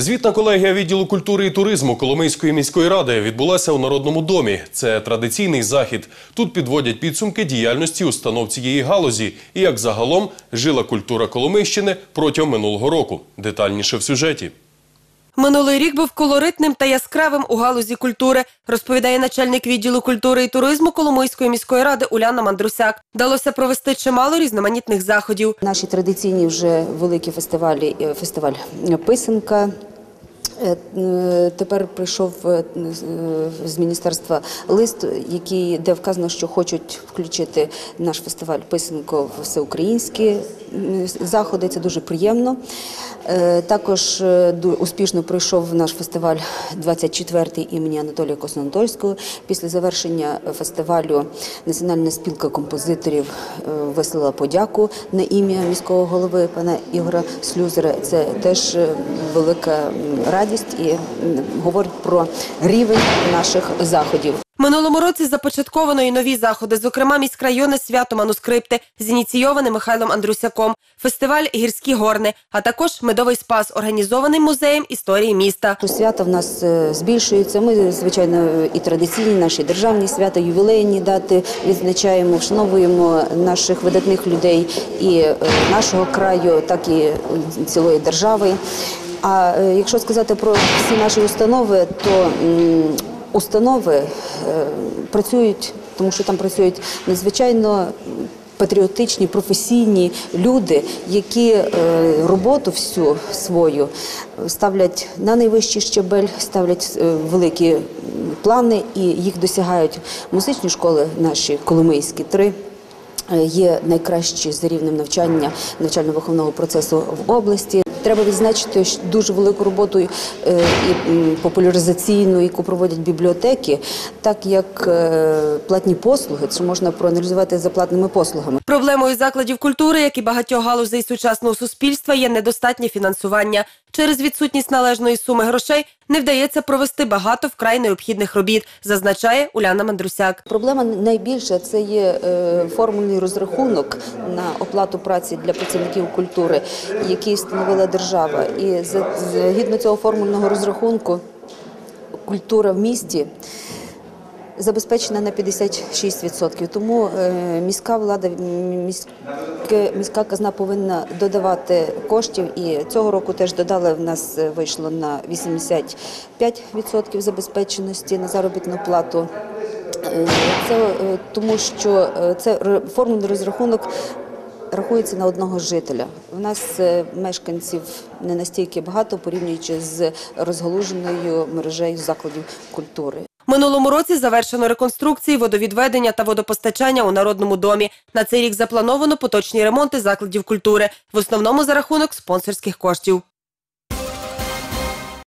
Звітна колегія відділу культури і туризму Коломийської міської ради відбулася у Народному домі. Це традиційний захід. Тут підводять підсумки діяльності установ цієї галузі і як загалом жила культура Коломийщини протягом минулого року. Детальніше в сюжеті. Минулий рік був колоритним та яскравим у галузі культури, розповідає начальник відділу культури і туризму Коломийської міської ради Уляна Мандрусяк. Вдалося провести чимало різноманітних заходів. Наші традиційні вже великі фестивалі, е, фестиваль Писанка. Е, е, Тепер прийшов е, з міністерства лист, який де вказано, що хочуть включити наш фестиваль Писанко всеукраїнські заходи. Це дуже приємно. Е, Також е, успішно пройшов наш фестиваль 24-й імені Анатолія Коснантольського. Після завершення фестивалю Національна спілка композиторів е, вислала подяку на ім'я міського голови пана Ігора Слюзера. Це теж велика радість і говорить про рівень наших заходів. Минулому році започатковано і нові заходи, зокрема міськрайонне свято манускрипти, зініційоване Михайлом Андрусяком, фестиваль Гірські горни, а також медовий спас, організований музеєм історії міста. Свята в нас е, збільшуються. Ми, звичайно, і традиційні наші державні свята, ювілейні дати відзначаємо, вшановуємо наших видатних людей і е, нашого краю, так і цілої держави. А е, якщо сказати про всі наші установи, то установи е, працюють, тому що там працюють надзвичайно патріотичні, професійні люди, які е, роботу всю свою ставлять на найвищий щебель, ставлять е, великі плани і їх досягають музичні школи наші коломийські три. Є найкращі за рівнем навчання навчально-виховного процесу в області. Треба відзначити дуже велику роботу е, і популяризаційну, яку проводять бібліотеки, так як е, платні послуги, це можна проаналізувати за платними послугами. Проблемою закладів культури, як і багатьох галузей сучасного суспільства, є недостатнє фінансування. Через відсутність належної суми грошей не вдається провести багато вкрай необхідних робіт, зазначає Уляна Мандрусяк. Проблема найбільша це є е, формульний розрахунок на оплату праці для працівників культури, який встановила держава. І згідно цього формульного розрахунку культура в місті забезпечена на 56%. Тому е, міська влада, міська казна повинна додавати коштів. І цього року теж додали. В нас е, вийшло на 85% забезпеченості на заробітну плату. Е, Це тому, що це формульний розрахунок рахується на одного жителя. У нас мешканців не настільки багато, порівнюючи з розгалуженою мережею закладів культури. Минулому році завершено реконструкції, водовідведення та водопостачання у Народному домі. На цей рік заплановано поточні ремонти закладів культури, в основному за рахунок спонсорських коштів.